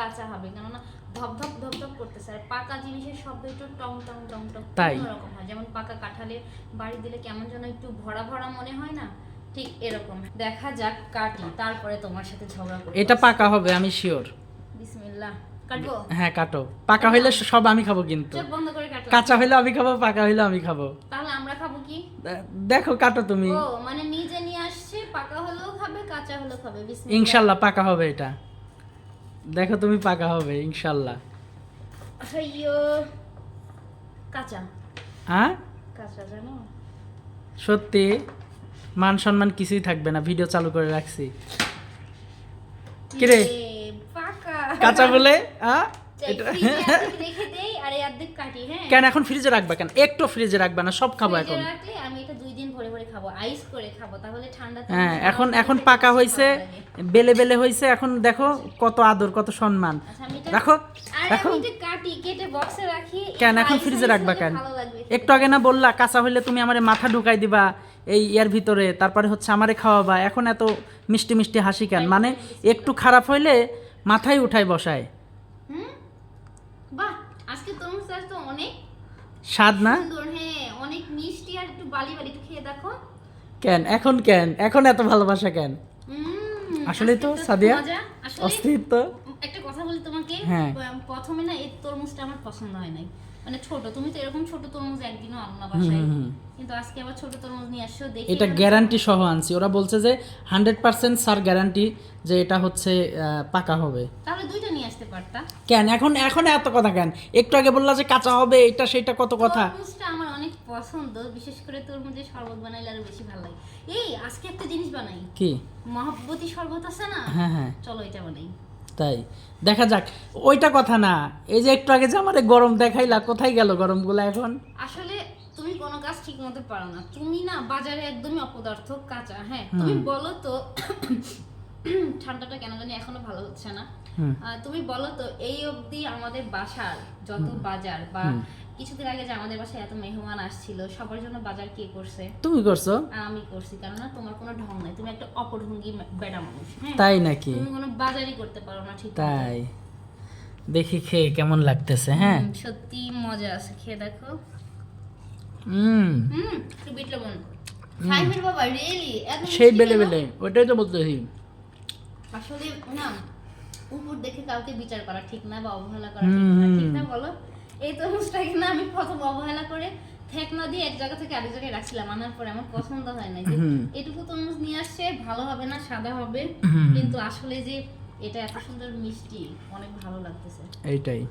কাঁচা হবে কেননা ধপ ধপ ধপ ধপ করতেছে। আর পাকা জিনিসের শব্দ একটু টং টং টং টং তাই। অন্যরকম হয়। যেমন পাকা কাঁঠালে বাড়ি দিলে কেমন যেন একটু ভরা ভরা মনে হয় না? ঠিক এরকম। দেখা যাক কাটি। তারপরে তোমার সাথে ঝগড়া করব এটা পাকা হবে আমি শিওর বিসমিল্লাহ। কাটবো? হ্যাঁ কাটো। পাকা হইলে সব আমি খাব কিন্তু। বন্ধ করে কাটলাম। কাঁচা হইলে আমি খাব পাকা হইলে আমি খাব। তাহলে আমরা খাব কি? দেখো কাটো তুমি। ও মানে নিজে নিয়ে আসছে পাকা হলেও খাবে কাঁচা হলেও খাবে। ইনশাল্লাহ পাকা হবে এটা। দেখো তুমি পাকা হবে ইনশাল্লাহ। আইয়ো কাঁচা। হ্যাঁ? কাঁচা জানো? সত্যি? মান সম্মান কিছুই থাকবে না ভিডিও চালু করে রাখছি। কিরে? পাকা। কাঁচা বলে? হ্যাঁ এটা- ফ্রিজে দেই আর এই কাটি হ্যাঁ? কেন এখন ফ্রিজে রাখবা কেন? একটু ফ্রিজে রাখবা না সব খাব এখন। আমি এটা দুই দিন ভরে ভরে খাব আইস করে খাব তাহলে ঠান্ডা হ্যাঁ এখন এখন পাকা হয়েছে বেলে বেলে হয়েছে এখন দেখো কত আদর কত সম্মান। আচ্ছা রাখো রাখো বক্সে রাখি কেন এখন ফ্রিজে রাখবা কেন? একটু আগে না বললা কাঁচা হইলে তুমি আমারে মাথা ঢুকাই দিবা এই ইয়ার ভিতরে তারপরে হচ্ছে আমারে খাওয়াবা। এখন এত মিষ্টি মিষ্টি হাসি কেন? মানে একটু খারাপ হইলে মাথায় উঠাই বসায়। স্বাদ না? হ্যাঁ অনেক মিষ্টি আর একটু বালি বালি খেয়ে দেখো। কেন এখন কেন? এখন এত ভালোবাসা কেন? উম, আসলেই তো, সাদিয়া? আসলে অস্তিত্ব একটা কথা বলি তোমাকে হ্যাঁ। প্রথমে না এই তরমুজটা আমার পছন্দ হয় নাই মানে ছোট তুমি তো এরকম ছোট তরমুজ একদিনও আনো না বাসায়। কিন্তু আজকে আবার ছোট তরমুজ নিয়ে আসছো দেখি এটা গ্যারান্টি সহ আনছি। ওরা বলছে যে হান্ড্রেড পার্সেন্ট স্যার গ্যারান্টি যে এটা হচ্ছে পাকা হবে। তাহলে দুইটা নিয়ে আসতে পারতা। কেন? এখন এখন এত কথা কেন? একটু আগে বললা যে কাঁচা হবে এটা সেটা কত কথা? তরমুজটা আমার অনেক পছন্দ বিশেষ করে তরমুজের শরবত বানাইলে আরও বেশি ভালো লাগে। এই আজকে একটা জিনিস বানাই। কি? মহাব্বতী শরবত আছে না? হ্যাঁ হ্যাঁ। চলো এটা বানাই। তাই। দেখা যাক। ওইটা কথা না। এই যে একটু আগে যে আমাদের গরম দেখাইলা কোথায় গেল গরমগুলো এখন? আসলে তুমি কোনো কাজ ঠিক মতো পারো না। তুমি না বাজারে একদমই অপদার্থ কাঁচা হ্যাঁ? তুমি বলো তো ঠান্ডাটা কেন জানি এখনও ভালো হচ্ছে না। তুমি বলো তো এই অবধি আমাদের বাসার যত বাজার বা কিছুদিন আগে যে আমাদের বাসায় এত মেহমান আসছিল সবার জন্য বাজার কে করছে? তুমি করছ? আমি করছি কেননা তোমার কোনো ঢং নাই। তুমি একটা অপঢঙ্গি বেড়া মানুষ হ্যাঁ? তাই নাকি? তুমি কোনো বাজারই করতে পারো না ঠিক। তাই। দেখি খেয়ে কেমন লাগতেছে হ্যাঁ? সত্যি মজা আছে খেয়ে দেখো। হুম। হুম বিট লবণ ফাইভের বাবা রিয়েলি সেই বেলে বেলে ওইটাই তো বলতেছি। আসলে না উপর দেখে কাউকে বিচার করা ঠিক না বা অবহেলা করা ঠিক না ঠিক না বলো? এই তরমুজটাকে না আমি প্রথম অবহেলা করে ঠেকনা দিয়ে এক জায়গা থেকে আরেক জায়গায় রাখছিলাম আনার পরে আমার পছন্দ হয় না যে এটুকু তরমুজ নিয়ে আসছে ভালো হবে না সাদা হবে। কিন্তু আসলে যে এটা এত সুন্দর মিষ্টি অনেক ভালো লাগতেছে। এইটাই।